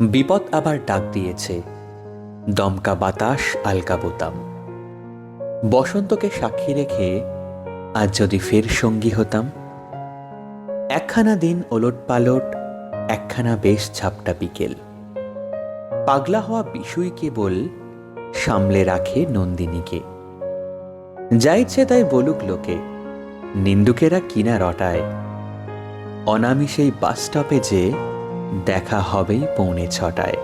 বিপদ আবার ডাক দিয়েছে। দমকা বাতাস, আলকা বোতাম। বসন্তকে সাক্ষী রেখে আজ যদি ফের সঙ্গী হতাম, একখানা দিন ওলট পালট একখানা বেশ ঝাপটা বিকেল। পাগলা হওয়া বিষুই কেবল সামলে রাখে নন্দিনীকে। যা ইচ্ছে তাই বলুক লোকে, নিন্দুকেরা কিনা রটায়। অনামিষেই বাস স্টপে যে দেখা হবেই পৌনে ছটায়।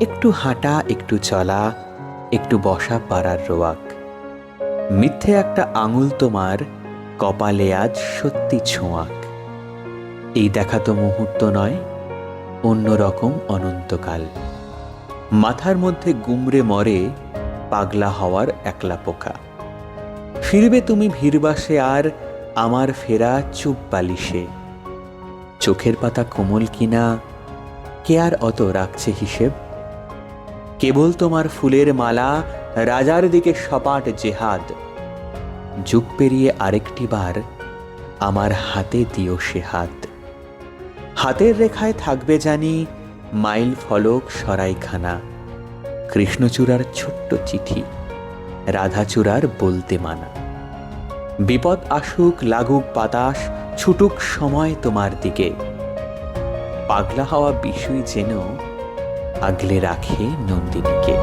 একটু হাঁটা, একটু চলা, একটু বসা পাড়ার রোয়াক। মিথ্যে একটা আঙুল তোমার, কপালে আজ সত্যি ছোঁয়াক। এই দেখা তো মুহূর্ত নয় অন্যরকম অনন্তকাল। মাথার মধ্যে গুমরে মরে, পাগলা হওয়ার একলা পোকা। ফিরবে তুমি ভিড়বাসে আর আমার ফেরা চুপ বালিশে। চোখের পাতা কোমল কিনা, কে আর অত রাখছে হিসেব? কেবল তোমার ফুলের মালা, রাজার দিকে সপাট জেহাদ। যুগ পেরিয়ে আরেকটি বার আমার হাতে দিও সে হাত। হাতের রেখায় থাকবে জানি মাইল ফলক সরাইখানা। কৃষ্ণচূড়ার ছোট্ট চিঠি, রাধাচূড়ার বলতে মানা। বিপদ আসুক, লাগুক বাতাস ছুটুক সময় তোমার দিকে। পাগলা হওয়া বিষয় যেন আগলে রাখে নন্দিনীকে।